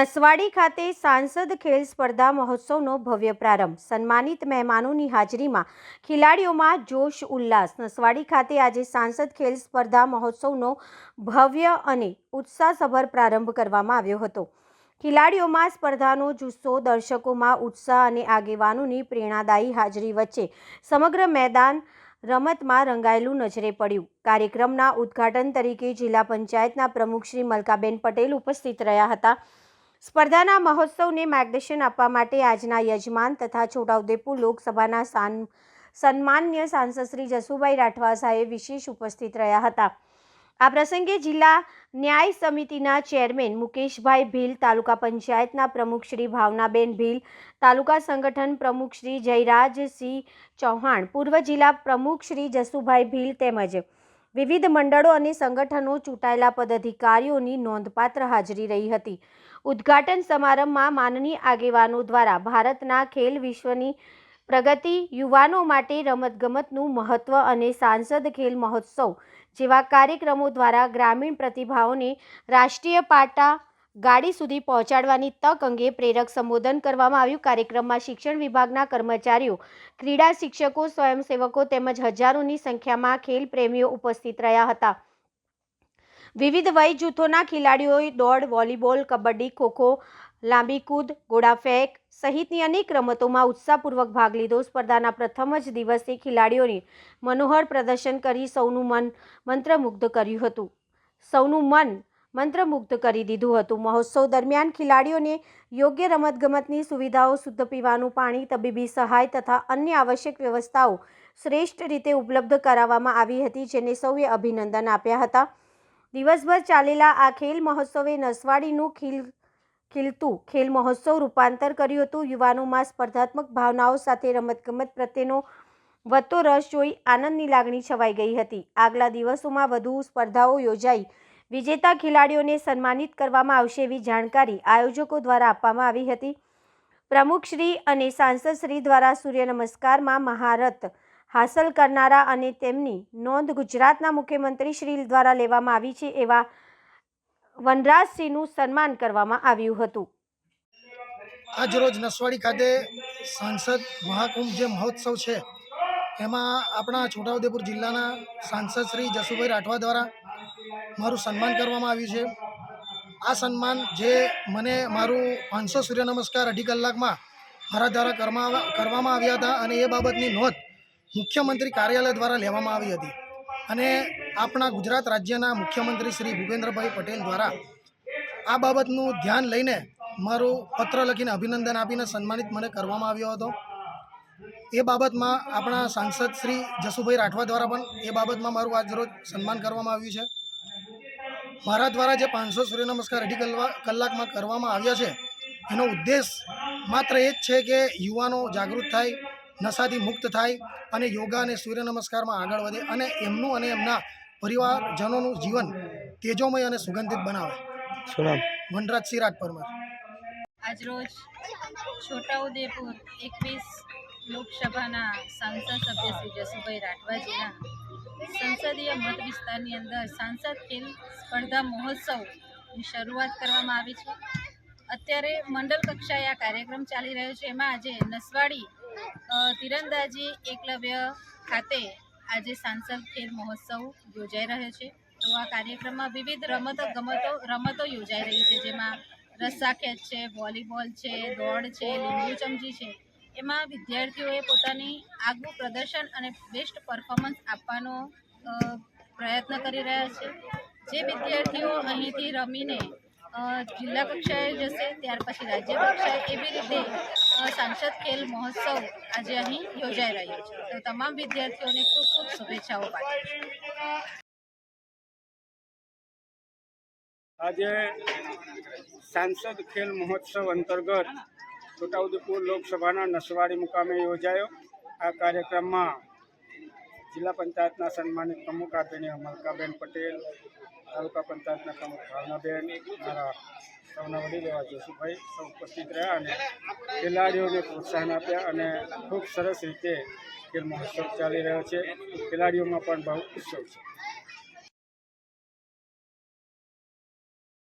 નસવાડી ખાતે સાંસદ ખેલ સ્પર્ધા મહોત્સવનો ભવ્ય પ્રારંભ. સન્માનિત મહેમાનોની હાજરીમાં ખેલાડીઓમાં જોશ, ઉલ્લાસ. નસવાડી ખાતે આજે સાંસદ ખેલ સ્પર્ધા મહોત્સવનો ભવ્ય અને ઉત્સાહસભર પ્રારંભ કરવામાં આવ્યો હતો. ખેલાડીઓમાં સ્પર્ધાનો જુસ્સો, દર્શકોમાં ઉત્સાહ અને આગેવાનોની પ્રેરણાદાયી હાજરી વચ્ચે સમગ્ર મેદાન રમતમાં રંગાયેલું નજરે પડ્યું. કાર્યક્રમના ઉદ્ઘાટન તરીકે જિલ્લા પંચાયતના પ્રમુખ શ્રી મલકાબેન પટેલ ઉપસ્થિત રહ્યા હતા. સ્પર્ધાના મહોત્સવને માર્ગદર્શન આપવા માટે આજના યજમાન તથા છોટાઉદેપુર લોકસભાના સાન, સન્માન્ય સાંસદ શ્રી જસુભાઈ રાઠવા સાહેબ વિશેષ ઉપસ્થિત રહ્યા હતા. આ પ્રસંગે જિલ્લા ન્યાય સમિતિના ચેરમેન મુકેશભાઈ ભીલ, તાલુકા પંચાયતના પ્રમુખ શ્રી ભાવનાબેન ભીલ, તાલુકા સંગઠન પ્રમુખ શ્રી જયરાજસિંહ ચૌહાણ, પૂર્વ જિલ્લા પ્રમુખ શ્રી જસુભાઈ ભીલ તેમજ વિવિધ મંડળો અને સંગઠનો ચૂંટાયેલા પદાધિકારીઓની નોંધપાત્ર હાજરી રહી હતી. ઉદ્ઘાટન સમારંભમાં માનનીય આગેવાનો દ્વારા ભારતના ખેલ વિશ્વની પ્રગતિ, યુવાનો માટે રમતગમતનું મહત્ત્વ અને સાંસદ ખેલ મહોત્સવ જેવા કાર્યક્રમો દ્વારા ગ્રામીણ પ્રતિભાઓને રાષ્ટ્રીય પાટા ગાડી સુધી પહોંચાડવાની તક અંગે પ્રેરક સંબોધન કરવામાં આવ્યું. કાર્યક્રમમાં શિક્ષણ વિભાગના કર્મચારીઓ, ક્રીડા શિક્ષકો, સ્વયંસેવકો તેમજ હજારોની સંખ્યામાં ખેલ પ્રેમીઓ ઉપસ્થિત રહ્યા હતા. વિવિધ વય જૂથોના ખેલાડીઓએ દોડ, વોલીબોલ, કબડ્ડી, ખોખો લાંબી કૂદ ગોળાફેંક સહિતની અનેક રમતોમાં ઉત્સાહપૂર્વક ભાગ લીધો. સ્પર્ધાના પ્રથમ જ દિવસે ખેલાડીઓએ મનોહર પ્રદર્શન કરી સૌનું મન મંત્રમુગ્ધ કર્યું હતું. સૌનું મન મંત્રમુગ્ધ કરી દીધું હતું. મહોત્સવ દરમિયાન ખેલાડીઓને યોગ્ય રમતગમતની સુવિધાઓ, શુદ્ધ પીવાનું પાણી, તબીબી સહાય તથા અન્ય આવશ્યક વ્યવસ્થાઓ શ્રેષ્ઠ રીતે ઉપલબ્ધ કરાવવામાં આવી હતી, જેને સૌએ અભિનંદન આપ્યા હતા. દિવસભર ચાલેલા આ ખેલ મહોત્સવે નસવાડીનું ખીલ, ખીલતું ખેલ મહોત્સવ રૂપાંતર કર્યું હતું. યુવાનોમાં સ્પર્ધાત્મક ભાવનાઓ સાથે રમતગમત પ્રત્યેનો વધતો રસ જોઈ આનંદની લાગણી છવાઈ ગઈ હતી. આગલા દિવસોમાં વધુ સ્પર્ધાઓ યોજાઈ. વિજેતા ખેલાડીઓને સન્માનિત કરવામાં આવશે એવી જાણકારી આયોજકો દ્વારા આપવામાં આવી હતી. પ્રમુખશ્રી અને સાંસદશ્રી દ્વારા સૂર્ય નમસ્કારમાં મહારત હાંસલ કરનારા અને તેમની નોંધ ગુજરાતના મુખ્યમંત્રી શ્રી દ્વારા લેવામાં આવી છે એવા વનરાજસિંહનું સન્માન કરવામાં આવ્યું હતું. આજરોજ નસવાડી ખાતે સાંસદ મહાકુંભ જે મહોત્સવ છે, એમાં આપણા છોટાઉદેપુર જિલ્લાના સાંસદ શ્રી જસુભાઈ રાઠવા દ્વારા મારું સન્માન કરવામાં આવ્યું છે. આ સન્માન જે મને મારું પાંચસો સૂર્ય નમસ્કાર અઢી કલાકમાં મારા દ્વારા કરવામાં કરવામાં આવ્યા હતા અને એ બાબતની નોંધ મુખ્યમંત્રી કાર્યાલય દ્વારા લેવામાં આવી હતી. અને આપણા ગુજરાત રાજ્યના મુખ્યમંત્રી શ્રી ભૂપેન્દ્રભાઈ પટેલ દ્વારા આ બાબતનું ધ્યાન લઈને મારું પત્ર લખીને અભિનંદન આપીને સન્માનિત મને કરવામાં આવ્યો હતો. એ બાબતમાં આપણા સાંસદ શ્રી જસુભાઈ રાઠવા દ્વારા પણ એ બાબતમાં મારું આજરોજ સન્માન કરવામાં આવ્યું છે. મારા દ્વારા જે પાંચસો સૂર્ય નમસ્કાર અઢી કલાક કલાકમાં કરવામાં આવ્યા છે, એનો ઉદ્દેશ માત્ર એ જ છે કે યુવાનો જાગૃત થાય નશાથી મુક્ત થાય અને યોગા અને સૂર્ય નમસ્કારમાં આગળ વધે અને એમનું અને એમના પરિવારજનોનું જીવન તેજોમય અને સુગંધિત બનાવે. શું નામ? વનરાજસિંહ રાજ પરમાર આજરોજ છોટાઉદેપુર એકવીસ લોકસભાના સાંસદ સભ્ય શ્રી જસુભાઈ રાઠવાજીના સંસદીય મત વિસ્તારની અંદર સાંસદ ખેલ સ્પર્ધા મહોત્સવની શરૂઆત કરવામાં આવી છે. અત્યારે મંડળ કક્ષાએ આ કાર્યક્રમ ચાલી રહ્યો છે. એમાં આજે નસવાડી તીરંદાજી એકલવ્ય ખાતે આજે સાંસદ ખેલ મહોત્સવ યોજાઈ રહ્યો છે. તો આ કાર્યક્રમમાં વિવિધ રમતો, ગમતો, રમતો યોજાઈ રહી છે. જેમાં રસ્સાખેંચ છે, વોલીબોલ છે, દોડ છે, લીંબુ ચમચી છે. એમાં વિદ્યાર્થીઓએ પોતાની આગવું પ્રદર્શન અને બેસ્ટ પરફોર્મન્સ આપવાનો પ્રયત્ન કરી રહ્યા છે. જે વિદ્યાર્થીઓ અહીંથી રમીને જિલ્લા કક્ષાએ જશે, ત્યાર પછી રાજ્ય કક્ષાએ. એવી રીતે સાંસદ ખેલ મહોત્સવ આજે અહીં યોજાઈ રહ્યો છે. તો તમામ વિદ્યાર્થીઓને ખૂબ ખૂબ શુભેચ્છાઓ પાઠવું આજે સાંસદ ખેલ મહોત્સવ અંતર્ગત છોટાઉદેપુર લોકસભાના નસવાડી મુકામે યોજાયો. આ કાર્યક્રમમાં જિલ્લા પંચાયતના સન્માનિત પ્રમુખ આદરણીય મલકાબેન પટેલ તાલુકા પંચાયતના પ્રમુખ ભાવનાબેન, મારા સૌના વડીલ એવા જોશુભાઈ સૌ ઉપસ્થિત રહ્યા અને ખેલાડીઓને પ્રોત્સાહન આપ્યા અને ખૂબ સરસ રીતે ખેલ મહોત્સવ ચાલી રહ્યો છે. ખેલાડીઓમાં પણ બહુ ઉત્સવ છે.